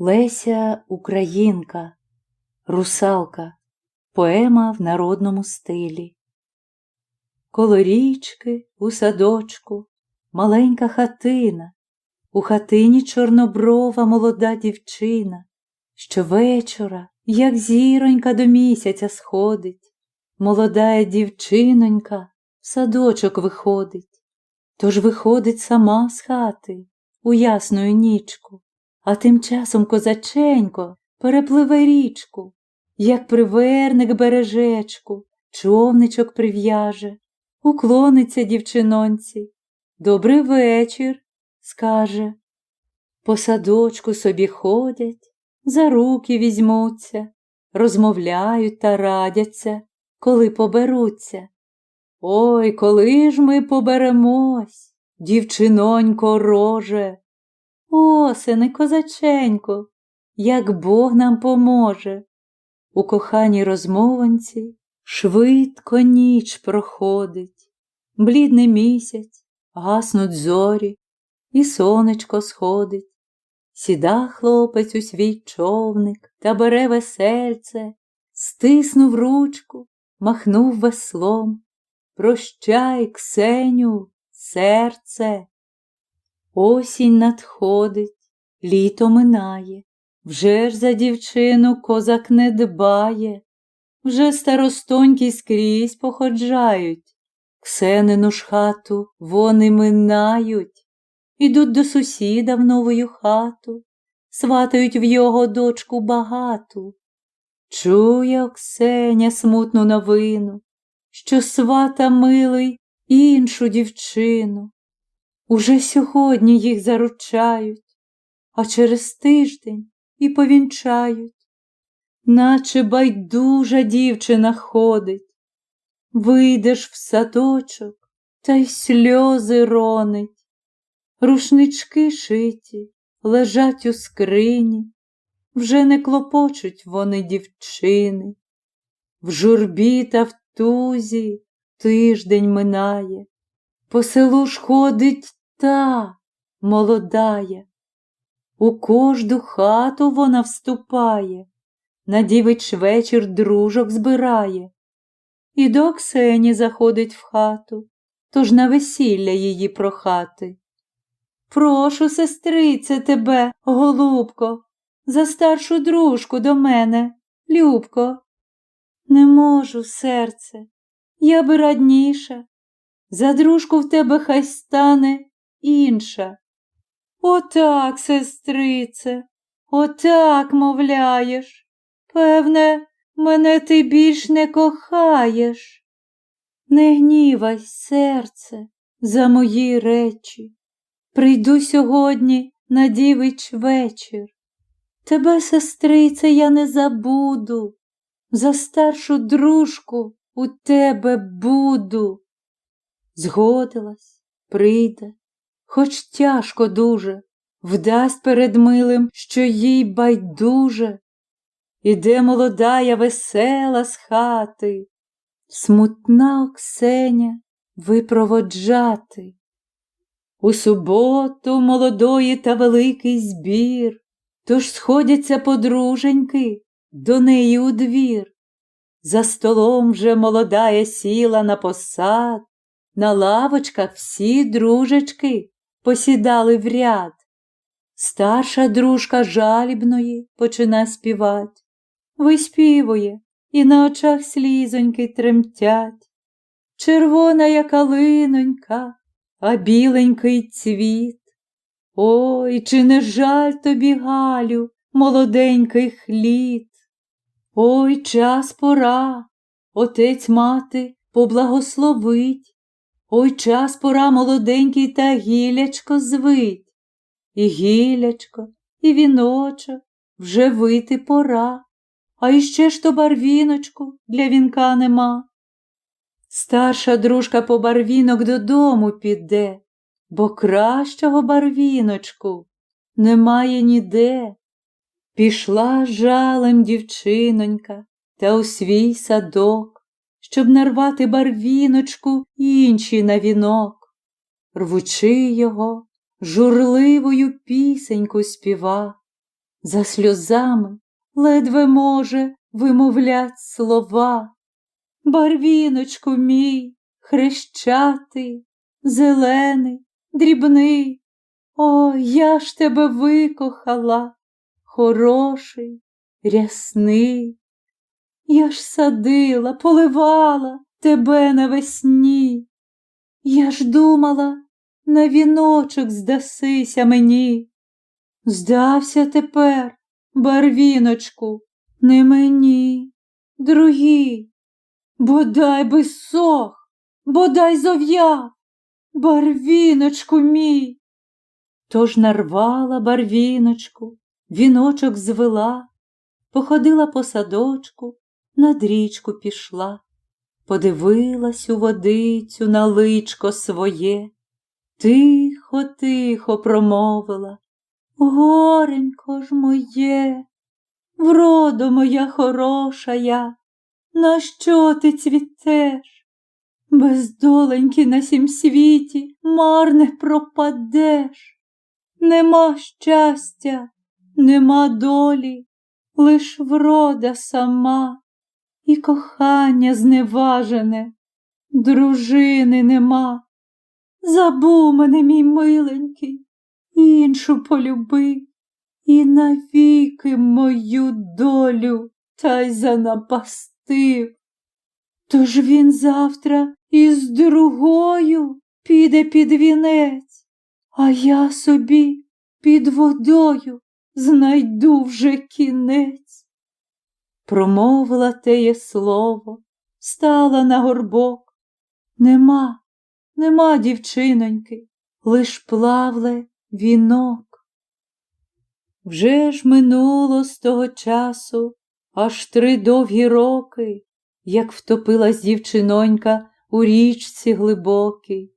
Леся Українка, Русалка, поема в народному стилі. Коло річки у садочку маленька хатина, у хатині чорноброва молода дівчина, Щовечора, як зіронька до місяця сходить, молода дівчинонька в садочок виходить, тож виходить сама з хати у ясну нічку. А тим часом козаченько перепливе річку, як приверник бережечку, човничок прив'яже, уклониться дівчинонці. Добрий вечір, скаже. По садочку собі ходять, за руки візьмуться, розмовляють та радяться, коли поберуться. Ой, коли ж ми поберемось, дівчинонько роже. Осени, козаченько, як Бог нам поможе. У коханій розмованці швидко ніч проходить, блідний місяць, гаснуть зорі, і сонечко сходить. Сіда хлопець у свій човник та бере весельце, стиснув ручку, махнув веслом. Прощай, Ксеню, серце. Осінь надходить, літо минає, вже ж за дівчину козак не дбає, вже старостонькі скрізь походжають, Ксенину ж хату вони минають, ідуть до сусіда в новою хату, сватають в його дочку багату. Чує Оксеня смутну новину, що свата милий іншу дівчину. Уже сьогодні їх заручають, а через тиждень і повінчають, наче байдужа дівчина ходить, вийдеш в садочок та й сльози ронить, рушнички шиті лежать у скрині, вже не клопочуть вони дівчини, в журбі та в тузі тиждень минає, по селу ж ходить та молодая, у кожну хату вона вступає, на дівич вечір дружок збирає, і до Ксені заходить в хату, тож на весілля її прохати. Прошу, сестрице, тебе, голубко, за старшу дружку до мене, Любко. Не можу, серце, я би радніша. За дружку в тебе хай стане інша. Отак, сестрице, отак мовляєш. Певне, мене ти більш не кохаєш. Не гнівай, серце, за мої речі. Прийду сьогодні на дівич вечір. Тебе, сестрице, я не забуду, за старшу дружку у тебе буду. Згодилась, прийде, хоч тяжко дуже, вдасть перед милим, що їй байдуже. Іде молодая весела з хати, смутна Оксеня випроводжати. У суботу молодої та великий збір, тож сходяться подруженьки до неї у двір. За столом вже молодая сіла на посад, на лавочках всі дружечки посідали в ряд. Старша дружка жалібної почина співать, виспівує, і на очах слізоньки тремтять. Червона я калинонька, а біленький цвіт. Ой, чи не жаль тобі, Галю, молоденьких літ? Ой, час пора, отець мати поблагословить, Ой, час пора молоденький та гілячко звить. І гілячко, і віночок вже вити пора, а іще ж то барвіночку для вінка нема. Старша дружка по барвінок додому піде, бо кращого барвіночку немає ніде. Пішла жалем дівчинонька та у свій садок, щоб нарвати барвіночку інші на вінок. Рвучи його, журливою пісеньку співа, за сльозами ледве може вимовлять слова. Барвіночку мій, хрещатий, зелений, дрібний, о, я ж тебе викохала, хороший, рясний. Я ж садила, поливала тебе навесні. Я ж думала, на віночок здасися мені. Здався тепер, барвіночку, не мені, другій. Бодай би сох, бодай зов'яв, барвіночку мій. Тож нарвала барвіночку, віночок звела, походила по садочку, над річку пішла, подивилась у водицю на личко своє, тихо, тихо промовила. Горенько ж моє, вродо моя хороша я, на що ти цвітеш? Без доленьки на сім світі марне пропадеш. Нема щастя, нема долі, лиш врода сама, і кохання зневажене, дружини нема. Забув мене, мій миленький, іншу полюби, і навіки мою долю та й занапастив. Тож він завтра із другою піде під вінець, а я собі під водою знайду вже кінець. Промовила теє слово, стала на горбок. Нема, нема, дівчиноньки, лиш плавле вінок. Вже ж минуло з того часу аж три довгі роки, як втопилась дівчинонька у річці глибокій.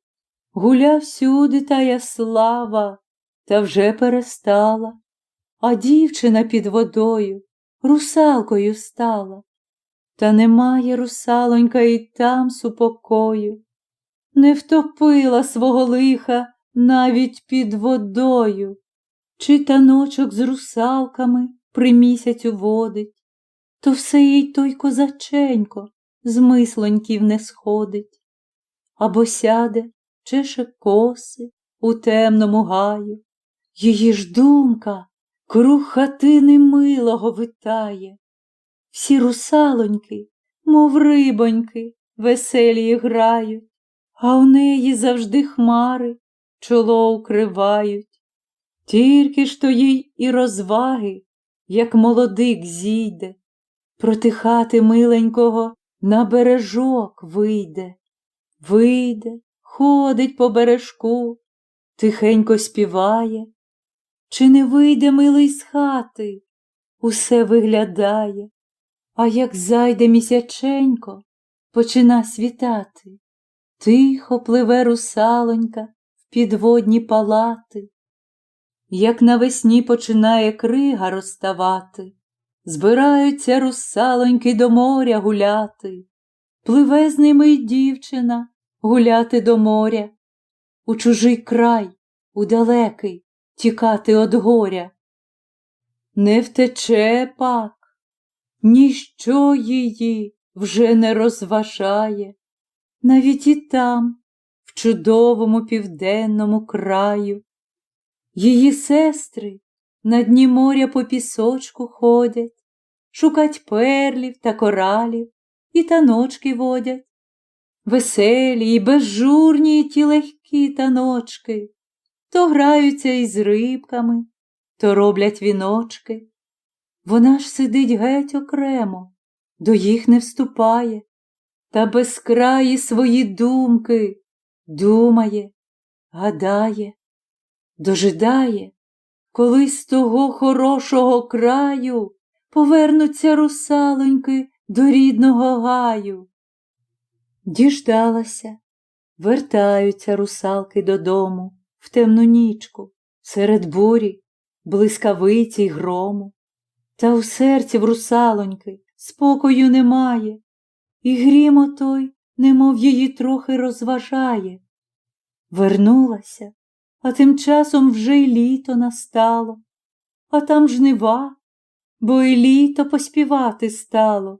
Гуляв всюди тая слава, та вже перестала, а дівчина під водою русалкою стала. Та немає русалонька і там супокою, не втопила свого лиха навіть під водою, чи таночок з русалками при місяцю водить, то все їй той козаченько з мислоньків не сходить, або сяде, чеше коси у темному гаю, її ж думка круг хатини милого витає. Всі русалоньки, мов рибоньки, веселі грають, а у неї завжди хмари чоло укривають. Тільки ж то їй і розваги, як молодик зійде, проти хати миленького на бережок вийде, вийде, ходить по бережку, тихенько співає, чи не вийде милий з хати, усе виглядає, а як зайде місяченько, почина світати, тихо пливе русалонька в підводні палати, як навесні починає крига розставати, збираються русалоньки до моря гуляти, пливе з ними й дівчина гуляти до моря, у чужий край, у далекий, тікати од горя. Не втече пак, ніщо її вже не розважає, навіть і там, в чудовому південному краю. Її сестри на дні моря по пісочку ходять, шукать перлів та коралів і таночки водять. Веселі й безжурні ті легкі таночки, то граються із рибками, то роблять віночки. Вона ж сидить геть окремо, до їх не вступає, та безкраї свої думки думає, гадає, дожидає, коли з того хорошого краю повернуться русалоньки до рідного гаю. Діждалася, вертаються русалки додому в темну нічку, серед бурі, блискавиці й грому. Та у серці в русалоньки спокою немає, і грім отой, немов її трохи розважає. Вернулася, а тим часом вже й літо настало, а там жнива, бо і літо поспівати стало.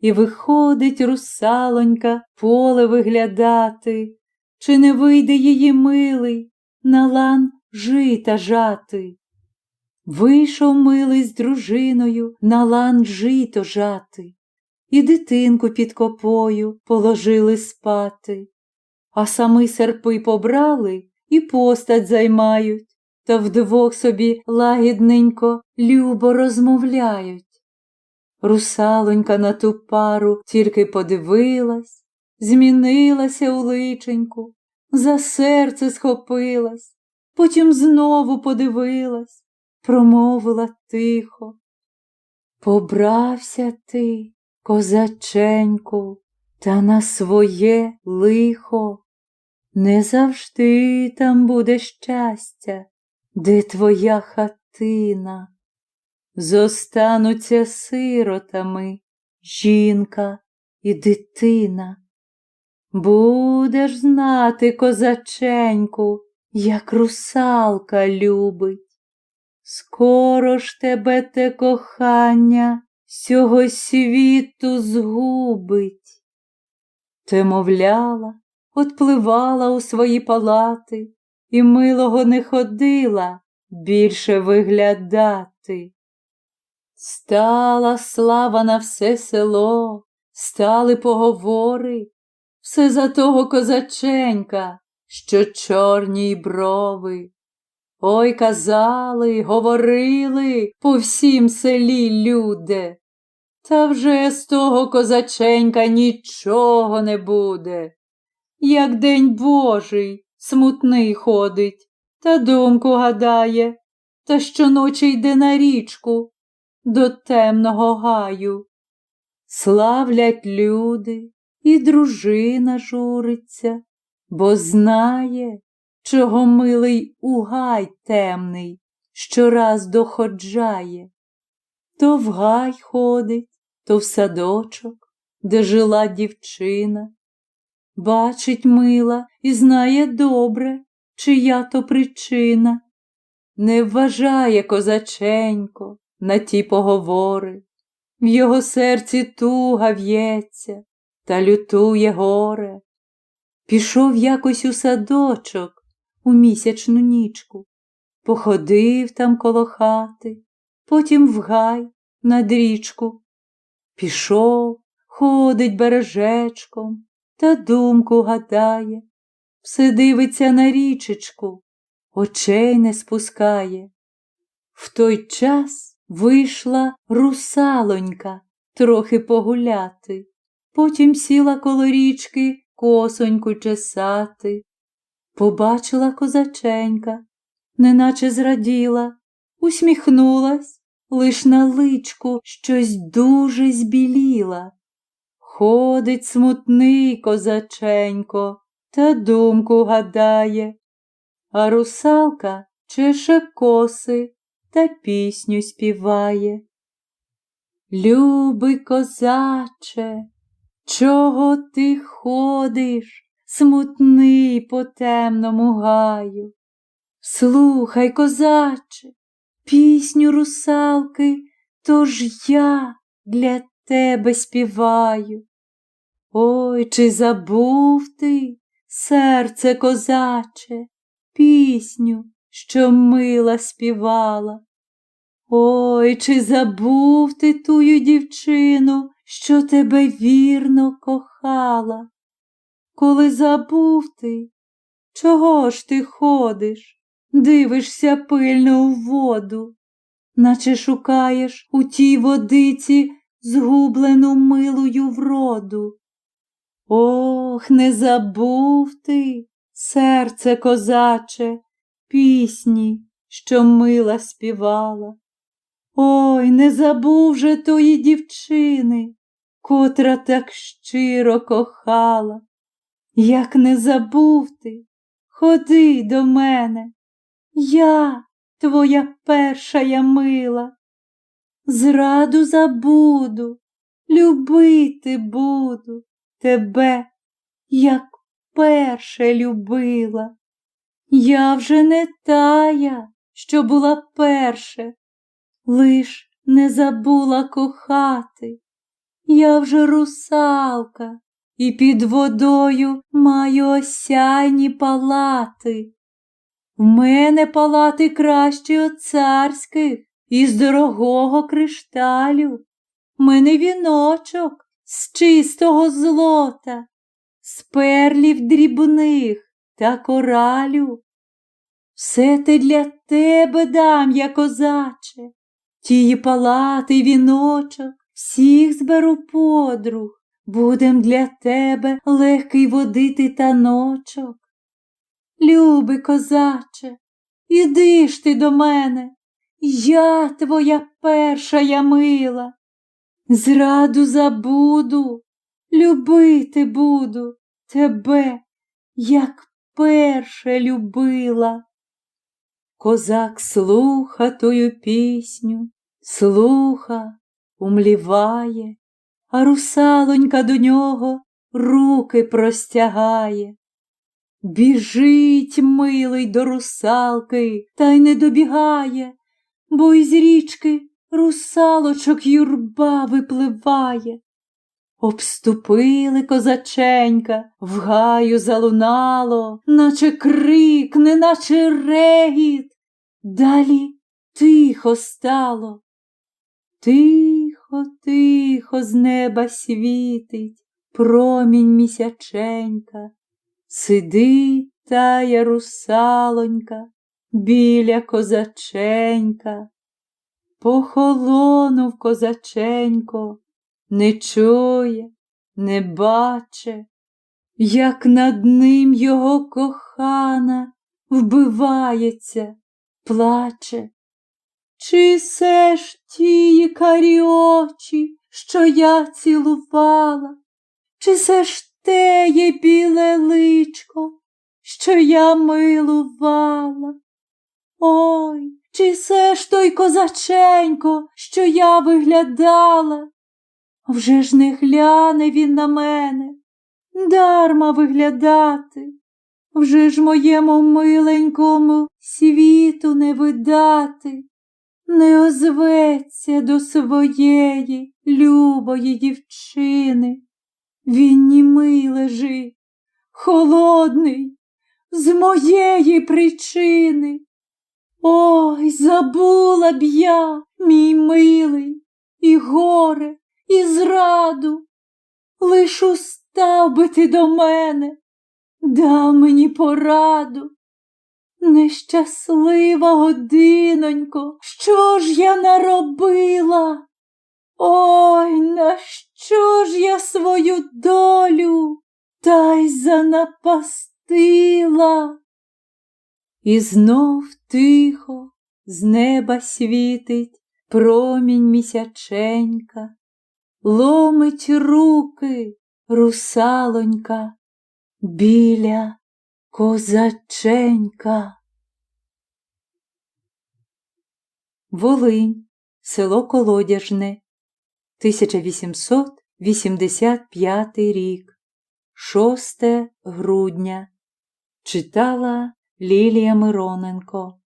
І виходить русалонька поле виглядати, чи не вийде її милий на лан жита жати. Вийшов милий з дружиною на лан жито жати, і дитинку під копою положили спати, а самі серпи побрали і постать займають, та вдвох собі лагідненько любо розмовляють. Русалонька на ту пару тільки подивилась, змінилася у личеньку, за серце схопилась, потім знову подивилась, промовила тихо. Побрався ти, козаченьку, та на своє лихо. Не завжди там буде щастя, де твоя хатина. Зостануться сиротами жінка і дитина. Будеш знати, козаченьку, як русалка любить. Скоро ж тебе те кохання сього світу згубить. Те мовляла, отпливала у свої палати і милого не ходила більше виглядати. Стала слава на все село, стали поговори, все за того козаченька, що чорні брови. Ой казали, говорили по всім селі люди. Та вже з того козаченька нічого не буде. Як день Божий смутний ходить, та думку гадає, та щоночі йде на річку до темного гаю. Славлять люди, і дружина журиться, бо знає, чого милий угай темний щораз доходжає. То в гай ходить, то в садочок, де жила дівчина. Бачить мила і знає добре, чия то причина. Не вважає козаченько на ті поговори, в його серці туга в'ється та лютує горе. Пішов якось у садочок у місячну нічку, походив там коло хати, потім в гай над річку. Пішов, ходить бережечком та думку гадає, все дивиться на річечку, очей не спускає. В той час вийшла русалонька трохи погуляти, потім сіла коло річки косоньку чесати. Побачила козаченька, неначе зраділа, усміхнулась, лиш на личку щось дуже збіліла. Ходить смутний козаченько, та думку гадає, а русалка чеше коси та пісню співає. Любий козаче, чого ти ходиш, смутний по темному гаю? Слухай, козаче, пісню русалки, тож я для тебе співаю. Ой, чи забув ти, серце козаче, пісню, що мила співала? Ой, чи забув ти тую дівчину, що тебе вірно кохала? Коли забув ти, чого ж ти ходиш, дивишся пильно у воду, наче шукаєш у тій водиці згублену милою вроду? Ох, не забув ти, серце козаче, пісні, що мила співала. Ой, не забув же тої дівчини, котра так щиро кохала. Як не забув ти, ходи до мене, я твоя перша я мила. Зраду забуду, любити буду тебе, як перше любила. Я вже не тая, що була перше, лиш не забула кохати. Я вже русалка і під водою маю осяйні палати. В мене палати кращі от царських, із дорогого кришталю. Мене віночок з чистого злота, з перлів дрібних та коралю. Все те для тебе дам, я козаче, тії палати, віночок, всіх зберу подруг, будем для тебе легкий водити таночок. Любий козаче, іди ж ти до мене, я твоя перша я мила, зраду забуду, любити буду тебе, як перше любила. Козак слуха тую пісню, слуха, умліває, а русалонька до нього руки простягає. Біжить, милий до русалки, та й не добігає, бо із річки русалочок юрба випливає. Обступили козаченька, в гаю залунало, наче крик, неначе регіт. Далі тихо стало. Тихо, тихо з неба світить промінь місяченька. Сидить тая русалонька біля козаченька. Похолонув козаченько, не чує, не баче, як над ним його кохана вбивається, плаче. Чи се ж тії карі очі, що я цілувала, чи се ж теє біле личко, що я милувала? Ой, чи се ж той козаченько, що я виглядала? Вже ж не гляне він на мене, дарма виглядати, вже ж моєму миленькому світу не видати, не озветься до своєї любої дівчини. Він німий лежить, холодний, з моєї причини. Ой, забула б я, мій милий, і горе, і зраду. Лиш устав би ти до мене, дав мені пораду. Нещаслива годинонько, що ж я наробила? Ой, на що ж я свою долю та й занапастила? І знов тихо з неба світить промінь місяченька, ломить руки русалонька біля козаченька. Волинь, село Колодяжне, 1885 рік, 6 грудня. Читала Лілія Мироненко